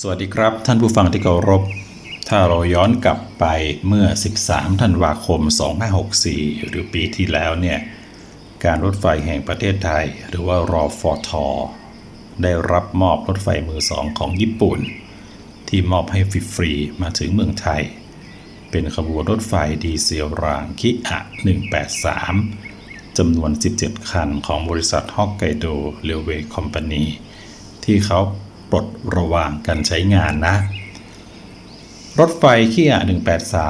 สวัสดีครับ ท่านผู้ฟังที่เคารพ ถ้าเราย้อนกลับไปเมื่อ 13 ธันวาคม 2564 หรือปีที่แล้วเนี่ย การรถไฟแห่งประเทศไทย หรือว่ารอฟอทอได้รับมอบรถไฟมือสองของญี่ปุ่น ที่มอบให้ฟรีๆมาถึงเมืองไทย เป็นขบวนรถไฟดีเซลรางคิอะ 183 จำนวน 17 คันของบริษัทฮอกไกโดเรลเวย์คอมพานีที่เขา ปลดระวางการใช้งานนะ รถไฟคิอะ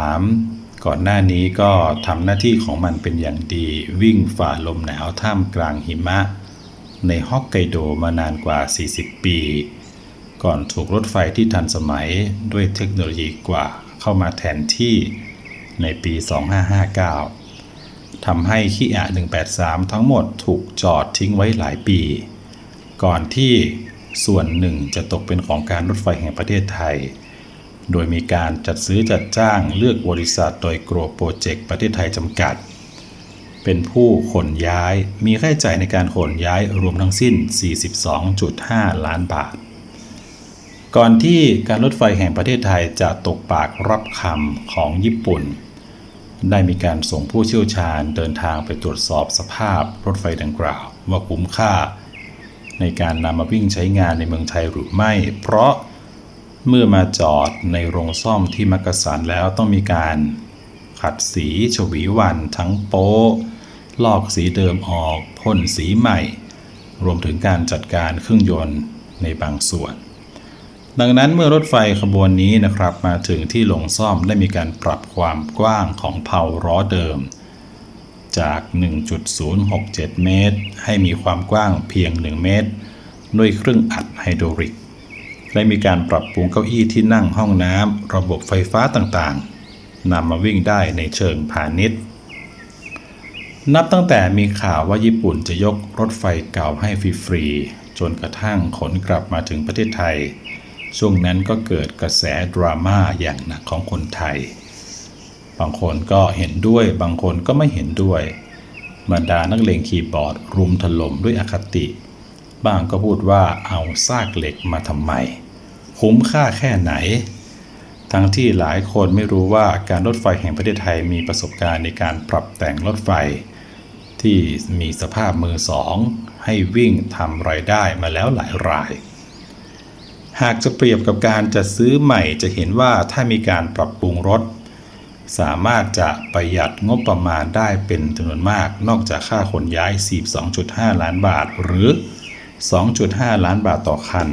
183 ก่อนหน้านี้ก็ทำหน้าที่ของมันเป็นอย่างดี วิ่งฝ่าลมหนาวท่ามกลางหิมะ ในฮอกไกโดมานานกว่า 40 ปี ก่อนถูกรถไฟที่ทันสมัยด้วยเทคโนโลยีกว่าเข้ามาแทนที่ในปี 2559ทำให้คิอะ183 ทั้งหมดถูกจอดทิ้งไว้หลายปี ก่อนที่ ส่วนหนึ่งจะตกเป็นของการรถไฟแห่งประเทศไทย โดยมีการจัดซื้อจัดจ้างเลือกบริษัทโดยกรโปรเจกต์ประเทศไทยจำกัด เป็นผู้ขนย้ายมีค่าใช้จ่ายในการขนย้ายรวมทั้งสิ้น 42.5 ล้านบาท ก่อนที่การรถไฟแห่งประเทศไทยจะตกปากรับคำของญี่ปุ่น ได้มีการส่งผู้เชี่ยวชาญเดินทางไปตรวจสอบสภาพรถไฟดังกล่าว ว่าคุ้มค่า ในการนำมาวิ่งใช้งานในเมืองไทยหรือไม่ เพราะเมื่อมาจอดในโรงซ่อมที่มักกะสันแล้วต้องมีการขัดสีฉวีวันทั้งโป๊ะลอกสีเดิมออกพ่นสีใหม่ รวมถึงการจัดการเครื่องยนต์ในบางส่วน ดังนั้นเมื่อรถไฟขบวนนี้นะครับมาถึงที่ลงซ่อมได้มีการปรับความกว้างของเพาล้อเดิม จาก 1.067 เมตร ให้มีความกว้างเพียง 1 เมตร ด้วยเครื่องอัดไฮดรอลิก และมีการปรับปรุงเก้าอี้ที่นั่งห้องน้ำระบบไฟฟ้าต่างๆนำมาวิ่งได้ในเชิงพาณิชย์ นับตั้งแต่มีข่าวว่าญี่ปุ่นจะยกรถไฟเก่าให้ฟรีๆจนกระทั่งขนกลับมาถึงประเทศไทย ช่วงนั้นก็เกิดกระแสดราม่าอย่างหนักของคนไทย บางคนก็เห็นด้วย บางคนก็ไม่เห็นด้วย บรรดานักเลงคีย์บอร์ด รุมถล่มด้วยอคติ บ้างก็พูดว่าเอาซากเหล็กมาทำไม คุ้มค่าแค่ไหน ทั้งที่หลายคนไม่รู้ว่าการรถไฟแห่งประเทศไทยมีประสบการณ์ในการปรับแต่งรถไฟ ที่มีสภาพมือสองให้วิ่งทำรายได้มาแล้วหลายราย หากจะเปรียบกับการจัดซื้อใหม่จะเห็นว่าถ้ามีการปรับปรุงรถ สามารถจะประหยัดงบประมาณได้เป็นจำนวนมาก นอกจากค่าขนย้าย 42.5 ล้านบาท หรือ 2.5 ล้านบาทต่อคัน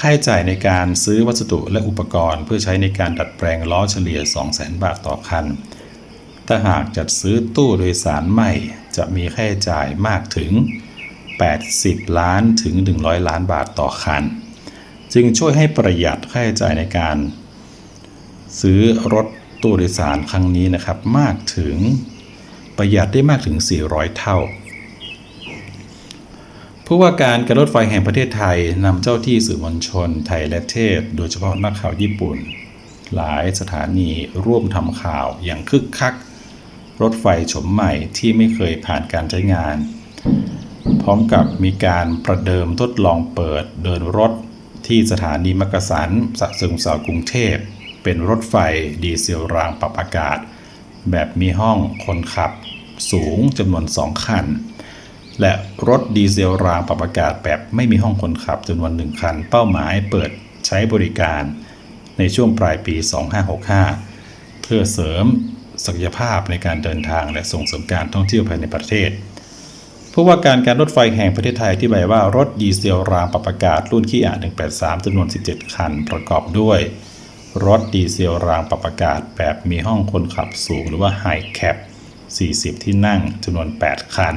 ค่าใช้จ่ายในการซื้อวัสดุและอุปกรณ์ เพื่อใช้ในการดัดแปลงล้อเฉลี่ย 200,000 บาทต่อคัน ถ้าหากจัดซื้อตู้โดยสารใหม่ จะมีค่าใช้จ่ายมากถึง 80 ล้านถึง 100 ล้านบาทต่อคัน จึงช่วยให้ประหยัดค่าใช้จ่ายในการซื้อรถ ตู้โดยสารครั้งนี้นะครับมากถึงประหยัดได้มากถึง 400 เท่า ผู้ว่าการการรถไฟแห่งประเทศไทยนำเจ้าที่สื่อมวลชน ไทยและเทศ โดยเฉพาะนักข่าวญี่ปุ่น หลายสถานีร่วมทำข่าวอย่างคึกคัก รถไฟชมใหม่ที่ไม่เคยผ่านการใช้งาน พร้อมกับมีการประเดิมทดลองเปิดเดินรถที่สถานีมักกะสันสะสงสาวกรุงเทพ เป็นรถไฟดีเซลรางปรับอากาศ แบบมีห้องคนขับสูงจำนวนสองคัน และรถดีเซลรางปรับอากาศแบบไม่มีห้องคนขับจำนวนหนึ่งคัน เป้าหมายเปิดใช้บริการในช่วงปลายปี 2565 เพื่อเสริมศักยภาพในการเดินทางและส่งเสริมการท่องเที่ยวภายในประเทศผู้ว่าการการรถไฟแห่งประเทศไทยที่บายว่ารถดีเซลรางปรับอากาศรุ่นขี้อ่า183จำนวน 17 คัน ประกอบด้วย รถดีเซลรางปรับอากาศแบบมีห้องคนขับสูงหรือว่า High Cap 40 ที่นั่งจำนวน 8 คัน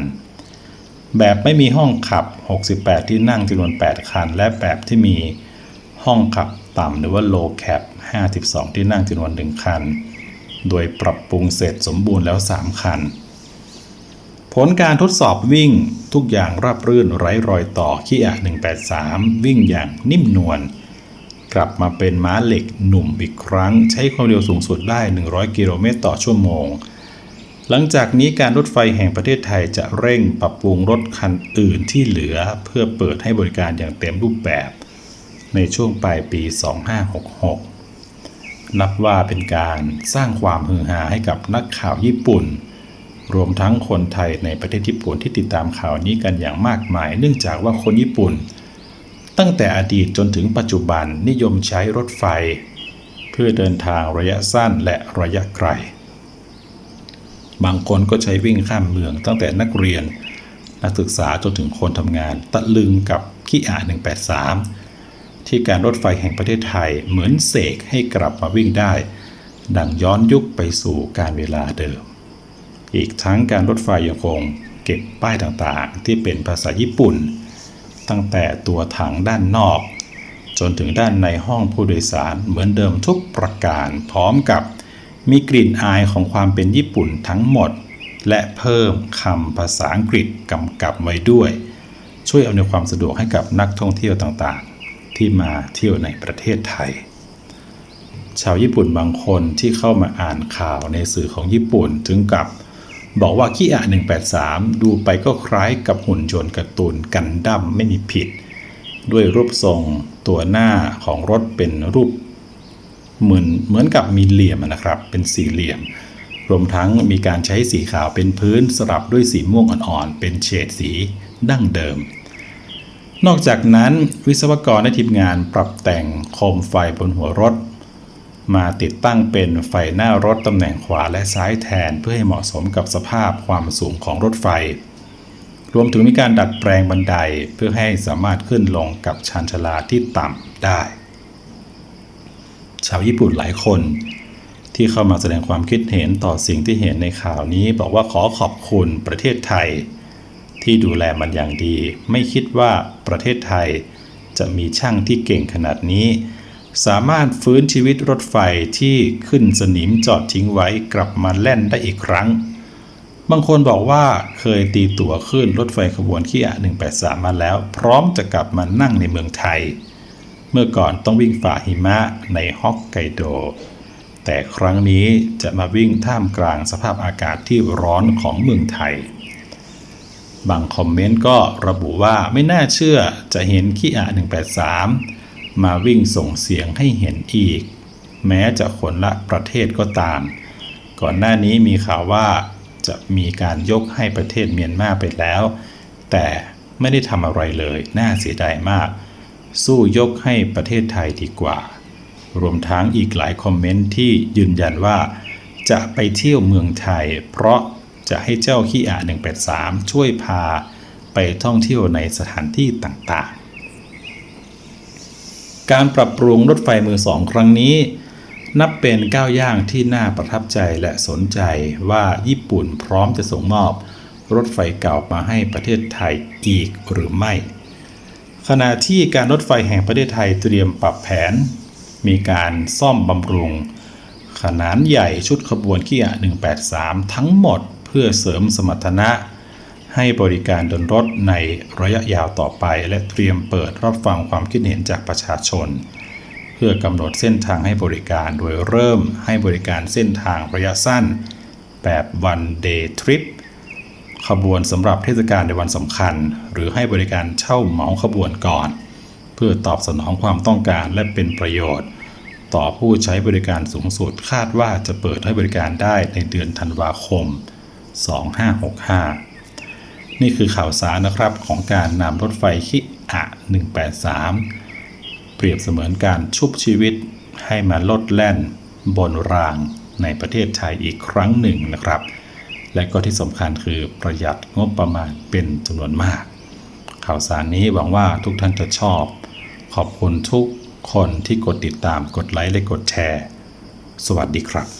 แบบไม่มีห้องขับ 68 ที่นั่งจำนวน 8 คัน และแบบที่มีห้องขับต่ำหรือว่า Low Cap 52 ที่นั่งจำนวน 1 คัน โดยปรับปรุงเสร็จสมบูรณ์แล้ว 3 คัน ผลการทดสอบวิ่งทุกอย่างราบรื่นไร้รอยต่อขี้อะ183 วิ่งอย่างนิ่มนวล กลับมาเป็นม้าเหล็กหนุ่มอีกครั้ง ใช้ความเร็วสูงสุดได้ 100 กิโลเมตรต่อชั่วโมง หลังจากนี้การรถไฟแห่งประเทศไทยจะเร่งปรับปรุงรถคันอื่นที่เหลือเพื่อเปิดให้บริการอย่างเต็มรูปแบบ ในช่วงปลายปี 2566 นับว่าเป็นการสร้างความฮือฮาให้กับนักข่าวญี่ปุ่น รวมทั้งคนไทยในประเทศญี่ปุ่นที่ติดตามข่าวนี้กันอย่างมากมาย เนื่องจากว่าคนญี่ปุ่น ตั้งแต่อดีตจนถึงปัจจุบันนิยมใช้รถไฟ เพื่อเดินทางระยะสั้นและระยะไกล บางคนก็ใช้วิ่งข้ามเมืองตั้งแต่นักเรียน นักศึกษาจนถึงคนทำงาน ตะลึงกับขี้อา183 ที่การรถไฟแห่งประเทศไทยเหมือนเสกให้กลับมาวิ่งได้ ดังย้อนยุคไปสู่การเวลาเดิม อีกทั้งการรถไฟยังคงเก็บป้ายต่างๆ ที่เป็นภาษาญี่ปุ่น ตั้งแต่ตัวถังด้านนอก จนถึงด้านในห้องผู้โดยสารเหมือนเดิมทุกประการ พร้อมกับมีกลิ่นอายของความเป็นญี่ปุ่นทั้งหมด และเพิ่มคำภาษาอังกฤษกำกับไว้ด้วย ช่วยอำนวยความสะดวกให้กับนักท่องเที่ยวต่างๆ ที่มาเที่ยวในประเทศไทย ชาวญี่ปุ่นบางคนที่เข้ามาอ่านข่าวในสื่อของญี่ปุ่นถึงกับ บอกว่าคิอะ183 ดูไปก็คล้ายกับหุ่นยนต์การ์ตูนกันดั้มไม่มีผิด ด้วยรูปทรงตัวหน้าของรถเป็นรูปเหมือนเหมือนกับมีเหลี่ยมนะครับ เป็นสี่เหลี่ยม รวมทั้งมีการใช้สีขาวเป็นพื้นสลับด้วยสีม่วงอ่อนๆ เป็นเฉดสีดั้งเดิม นอกจากนั้นวิศวกรและทีมงานปรับแต่งโคมไฟบนหัวรถ มาติดตั้งเป็นไฟหน้ารถตำแหน่งขวาและซ้ายแทนเพื่อให้เหมาะสมกับสภาพความสูงของรถไฟ รวมถึงมีการดัดแปลงบันไดเพื่อให้สามารถขึ้นลงกับชานชาลาที่ต่ำได้ ชาวญี่ปุ่นหลายคนที่เข้ามาแสดงความคิดเห็นต่อสิ่งที่เห็นในข่าวนี้ บอกว่าขอขอบคุณประเทศไทย ที่ดูแลมันอย่างดี ไม่คิดว่าประเทศไทยจะมีช่างที่เก่งขนาดนี้ สามารถฟื้นชีวิตรถไฟที่ขึ้นสนิมจอดทิ้งไว้กลับมาแล่นได้อีกครั้ง บางคนบอกว่าเคยตีตั๋วขึ้นรถไฟขบวนขี้อะ183 มาแล้ว พร้อมจะกลับมานั่งในเมืองไทย เมื่อก่อนต้องวิ่งฝ่าหิมะในฮอกไกโด แต่ครั้งนี้จะมาวิ่งท่ามกลางสภาพอากาศที่ร้อนของเมืองไทยบางคอมเมนต์ก็ระบุว่าไม่น่าเชื่อจะเห็นขี้อะ183 มาวิ่งส่งเสียงให้เห็นอีก แม้จะคนละประเทศก็ตาม ก่อนหน้านี้มีข่าวว่าจะมีการยกให้ประเทศเมียนมาไปแล้ว แต่ไม่ได้ทำอะไรเลย น่าเสียดายมาก สู้ยกให้ประเทศไทยดีกว่า รวมทั้งอีกหลายคอมเมนต์ที่ยืนยันว่า จะไปเที่ยวเมืองไทย เพราะจะให้เจ้าขี้อ่า183 ช่วยพาไปท่องเที่ยวในสถานที่ต่าง การปรับปรุงรถไฟมือสองครั้งนี้ นับเป็นก้าวย่างที่น่าประทับใจและสนใจว่าญี่ปุ่นพร้อมจะส่งมอบรถไฟเก่ามาให้ประเทศไทยอีกหรือไม่ ขณะที่การรถไฟแห่งประเทศไทยเตรียมปรับแผน มีการซ่อมบำรุง ขนาดใหญ่ชุดขบวนขี้อะ183 ทั้งหมดเพื่อเสริมสมรรถนะ ให้บริการเดินรถในระยะยาวต่อไป และเตรียมเปิดรับฟังความคิดเห็นจากประชาชน เพื่อกำหนดเส้นทางให้บริการโดยเริ่มให้บริการเส้นทางระยะสั้น แบบ one day trip ขบวนสำหรับเทศกาลในวันสำคัญ หรือให้บริการเช่าเหมาขบวนก่อน เพื่อตอบสนองความต้องการและเป็นประโยชน์ ต่อผู้ใช้บริการสูงสุดคาดว่าจะเปิดให้บริการได้ในเดือนธันวาคม 2565 นี่คือข่าวสารนะครับของการนำรถไฟคิอะ183 เปรียบเสมือนการชุบชีวิตให้มาลดแล่นบนรางในประเทศไทยอีกครั้งหนึ่งนะครับ และก็ที่สำคัญคือประหยัดงบประมาณเป็นจำนวนมาก ข่าวสารนี้หวังว่าทุกท่านจะชอบ ขอบคุณทุกคนที่กดติดตามกดไลค์และกดแชร์ สวัสดีครับ